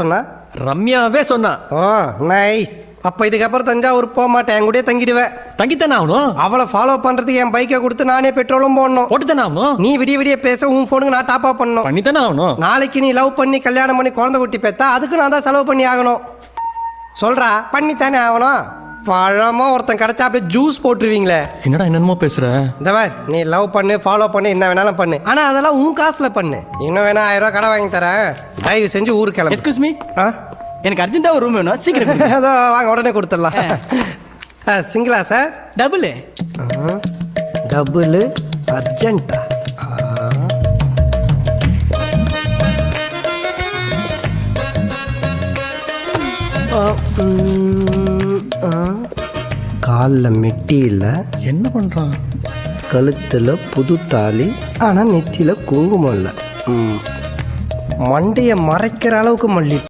சொன்னா? ரம்யாவே சொன்னா. ஓ நைஸ் அப்போ இதுக்கப்புறம் தஞ்சாவூர் போக மாட்டேன். என் கூடயே தங்கிடுவேன். தங்கித்தானே ஆகணும்? அவளை ஃபாலோ பண்ணுறதுக்கு என் பைக்கை கொடுத்து நானே பெட்ரோலும் போடணும். போட்டுத்தானே ஆகணும்? நீ விடிய விடிய பேச உன் ஃபோனுக்கு நான் டாப் அப் பண்ணணும். பண்ணித்தானே ஆகணும்? நாளைக்கு நீ லவ் பண்ணி கல்யாணம் பண்ணி குழந்தை குட்டி பெத்தா அதுக்கு நான் தான் செலவு பண்ணி ஆகணும். சொல்றா பண்ணித்தானே ஆகணும்? பழமா ஒருத்தன் கிடைச்சா அப்படியே ஜூஸ் போட்டுருவீங்களே. என்னடா என்னென்னமோ பேசுற? இந்த மாதிரி நீ லவ் பண்ணு ஃபாலோ பண்ணு என்ன வேணாலும் பண்ணு. ஆனா அதெல்லாம் உன் காசுல பண்ணு. இன்னும் வேணா ஆயிரம் ரூபாய் கடை வாங்கி தரேன். தயவு செஞ்சு ஊருக்கு கிளம்பு. எக்ஸ்கூஸ் மீ ஆ? எனக்கு அர்ஜென்ட்டா ஒரு ரூம் வேணும். சீக்கிரம். அதோ வாங்க உடனே கொடுத்துடலாம். சிங்கிளா சார்? டபுள் டபுள் அர்ஜென்ட்டா காலில் மெட்டி இல்லை என்ன பண்றான்? கழுத்தில் புது தாலி ஆனால் நெத்தியில் குங்குமம் இல்லை. மண்டையை மறைக்கிற அளவுக்கு மல்லி